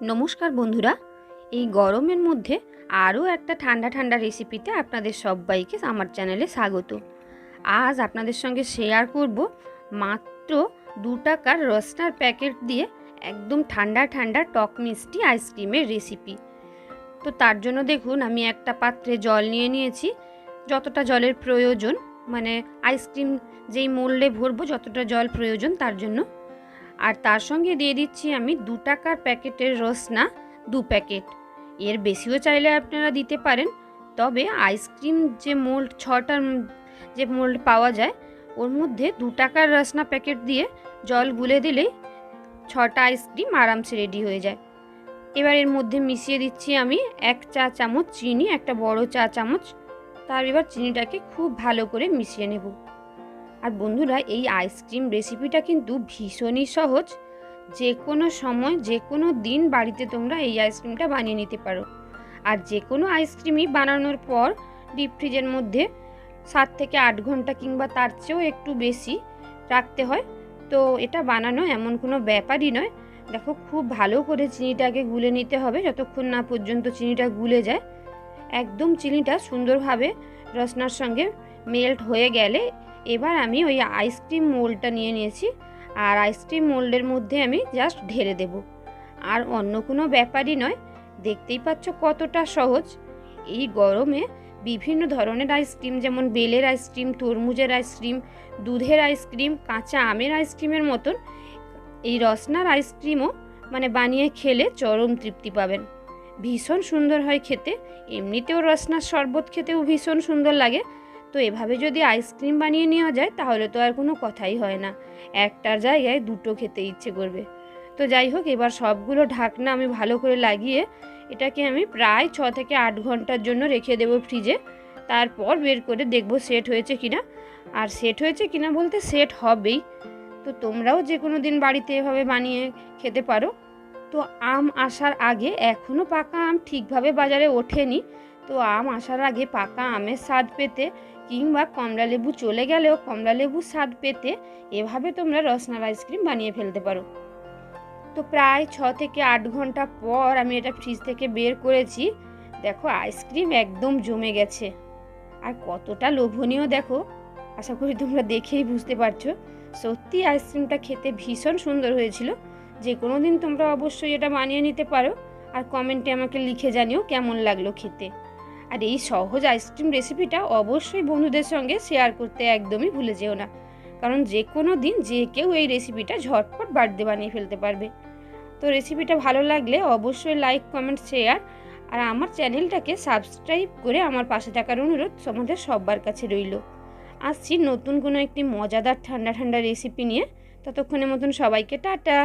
নমস্কার বন্ধুরা, এই গরমের মধ্যে আরও একটা ঠান্ডা ঠান্ডা রেসিপিতে আপনাদের সবাইকে আমার চ্যানেলে স্বাগত। আজ আপনাদের সঙ্গে শেয়ার করব মাত্র দু টাকার রসনার প্যাকেট দিয়ে একদম ঠান্ডা ঠান্ডা টক মিষ্টি আইসক্রিমের রেসিপি তো তার জন্য দেখুন, আমি একটা পাত্রে জল নিয়ে নিয়েছি, যতটা জলের প্রয়োজন মানে আইসক্রিম যেই মোল্ডে ভরবো, যতটা জল প্রয়োজন তার জন্য। আর তার সঙ্গে দিয়ে দিচ্ছি আমি দু টাকার প্যাকেটের রসনা, দু প্যাকেট। এর বেশিও চাইলে আপনারা দিতে পারেন, তবে আইসক্রিম যে মোল্ড, ছটার যে মোল্ড পাওয়া যায়, ওর মধ্যে দু টাকার রসনা প্যাকেট দিয়ে জল গুলে দিলে ছটা আইসক্রিম আরামসে রেডি হয়ে যায়। এবার এর মধ্যে মিশিয়ে দিচ্ছি আমি এক চা চামচ চিনি, একটা বড় চা চামচ। তার এবার চিনিটাকে খুব ভালো করে মিশিয়ে নেব। আর বন্ধুরা, এই আইসক্রিম রেসিপিটা কিন্তু ভীষণই সহজ। যে কোনো সময় যে কোনো দিন বাড়িতে তোমরা এই আইসক্রিমটা বানিয়ে নিতে পারো। আর যে কোনো আইসক্রিমই বানানোর পর ডিপ ফ্রিজের মধ্যে সাত থেকে আট ঘণ্টা কিংবা তার চেয়েও একটু বেশি রাখতে হয়। তো এটা বানানো এমন কোনো ব্যাপারই নয়। দেখো, খুব ভালো করে চিনিটাকে গুলে নিতে হবে যতক্ষণ না পর্যন্ত চিনিটা গুলে যায়। একদম চিনিটা সুন্দরভাবে রসনার সঙ্গে মেল্ট হয়ে গেলে এবার আমি ওই আইসক্রিম মোল্ডটা নিয়ে নিয়েছি, আর আইসক্রিম মোল্ডের মধ্যে আমি জাস্ট ঢেলে দেব। আর অন্য কোনো ব্যাপারই নয়, দেখতেই পাচ্ছ কতটা সহজ। এই গরমে বিভিন্ন ধরনের আইসক্রিম যেমন বেলের আইসক্রিম তরমুজের আইসক্রিম দুধের আইসক্রিম কাঁচা আমের আইসক্রিমের মতন, এই রসনার আইসক্রিমও মানে বানিয়ে খেলে চরম তৃপ্তি পাবেন। ভীষণ সুন্দর হয় খেতে, এমনিতেও রসনার শরবত খেতেও ভীষণ সুন্দর লাগে। তো এভাবে যদি আইসক্রিম বানিয়ে নেওয়া যায়, তাহলে তো আর কোনো কথাই হয় না। একটার জায়গায় দুটো খেতে ইচ্ছে করবে। তো যাই হোক, এবার সবগুলো ঢাকনা আমি ভালো করে লাগিয়ে এটাকে আমি প্রায় ছ থেকে আট ঘণ্টার জন্য রেখে দেবো ফ্রিজে। তারপর বের করে দেখব সেট হয়েছে কিনা। আর সেট হয়েছে কিনা বলতে সেট হবেই। তো তোমরাও যে কোনো দিন বাড়িতে এভাবে বানিয়ে খেতে পারো। তো আম আসার আগে এখনও পাকা আম ঠিকভাবে বাজারে ওঠেনি। তো আম আসার আগে পাকা আমের স্বাদ পেতে কিংবা কমলা লেবু চলে গেলেও কমলা লেবু স্বাদ পেতে এভাবে তোমরা রসনার আইসক্রিম বানিয়ে ফেলতে পারো। তো প্রায় ছ থেকে আট ঘণ্টা পর আমি এটা ফ্রিজ থেকে বের করেছি। দেখো আইসক্রিম একদম জমে গেছে। আর কতটা লোভনীয় দেখো। আশা করি তোমরা দেখেই বুঝতে পারছ। সত্যি আইসক্রিমটা খেতে ভীষণ সুন্দর হয়েছিল। যে কোনো দিন তোমরা অবশ্যই এটা বানিয়ে নিতে পারো। আর কমেন্টে আমাকে লিখে জানিও কেমন লাগল খেতে। আর এই সহজ আইসক্রিম রেসিপিটা অবশ্যই বন্ধুদের সঙ্গে শেয়ার করতে একদমই ভুলে যেও না। কারণ যে কোনো দিন যে কেউ এই রেসিপিটা ঝটপট বাড়িতে বানিয়ে ফেলতে পারবে। তো রেসিপিটা ভালো লাগলে অবশ্যই লাইক কমেন্ট শেয়ার আর আমার চ্যানেলটাকে সাবস্ক্রাইব করে আমার পাশে থাকার অনুরোধ তোমাদের সবার কাছে রইল। আসছি নতুন কোনো একটি মজাদার ঠান্ডা ঠান্ডা রেসিপি নিয়ে। ততক্ষণের মতন সবাইকে টাটা!